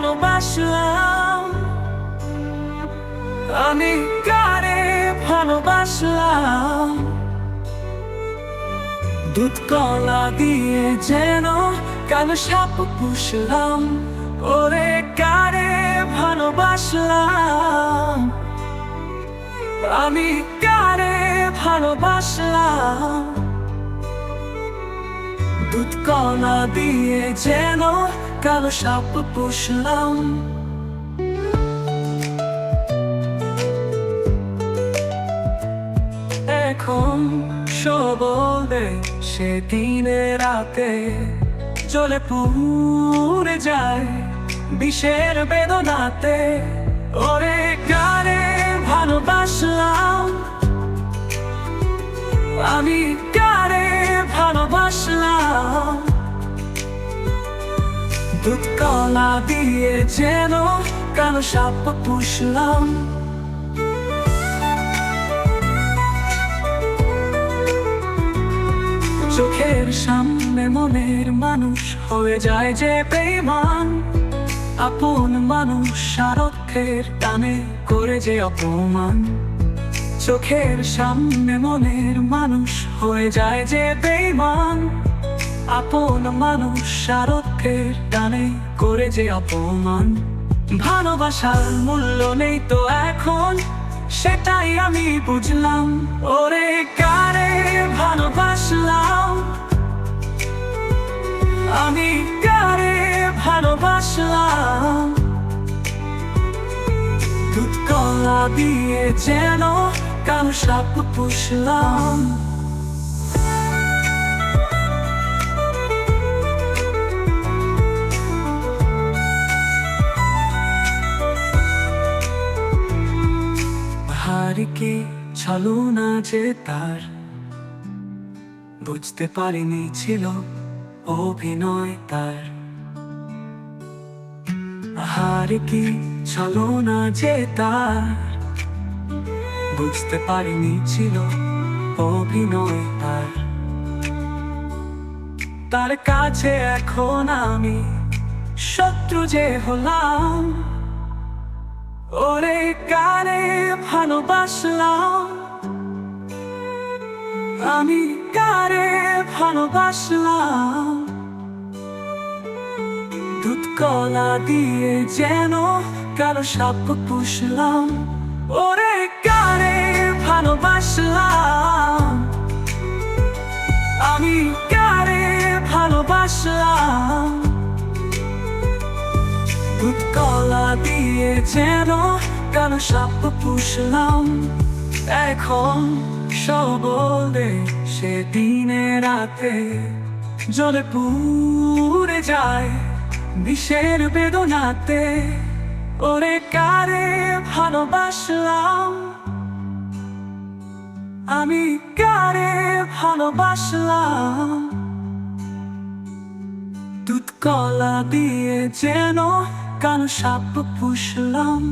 ভালোবাসলাম আমি কারে ভালোবাসলাম? দুধ কলা দিয়ে যেন কালো পুষলাম? ওরে কারে ভালোবাসলাম? আমি কারে ভালোবাসলাম? দুধ কলা দিয়ে যেন কালো সাপ পুষলাম। এখন সবলে সে দিনে রাতে চলে পুরে যায় বিষের বেদনাতে। ওরে কারে ভালোবাসলাম। আমি দুধ কলা দিয়ে যেন কালো সাপ পুষলাম। চোখের সামনে মনের মানুষ হয়ে যায় যে বেমান আপন মানুষ সারথের টানে করে যে অপমান। চোখের সামনে মনের মানুষ হয়ে যায় যে বেমান আপন মানুষ সারথের টানে করে যে অপমান। ভালোবাসার মূল্য নেই তো এখন, সেটাই আমি বুঝলাম। ওরে কারে ভালোবাসলাম? আমি কারে ভালোবাসলাম? দুধ কলা দিয়ে যেন কালো সাপ পুষলাম। হারিকে ছলো না যে তার? বুঝতে পারিনি ছিল অভিনয় তার। হারিকে ছলো না যে তার? বুঝতে পারিনি ছিল অভিনয় তার। তার কাছে এখন আমি শত্রু যে হলাম ওরে কারে ভালোবাসলাম? আমি কারে ভালোবাসলাম? দুধ কলা দিয়ে যেন কালো সাপ পুষলাম। ওরে কারে ভালোবাসলাম? দুধ দিয়ে যেন কালো সাপ পুষলাম। এখন সবলে সে দিনে রাতে জলে পুরে যায় বিষের বেদনাতে। ওরে কারে ভালোবাসলাম? আমি কারে ভালোবাসলাম? দুধ কলা দিয়ে যেন কালো সাপ পুষলাম।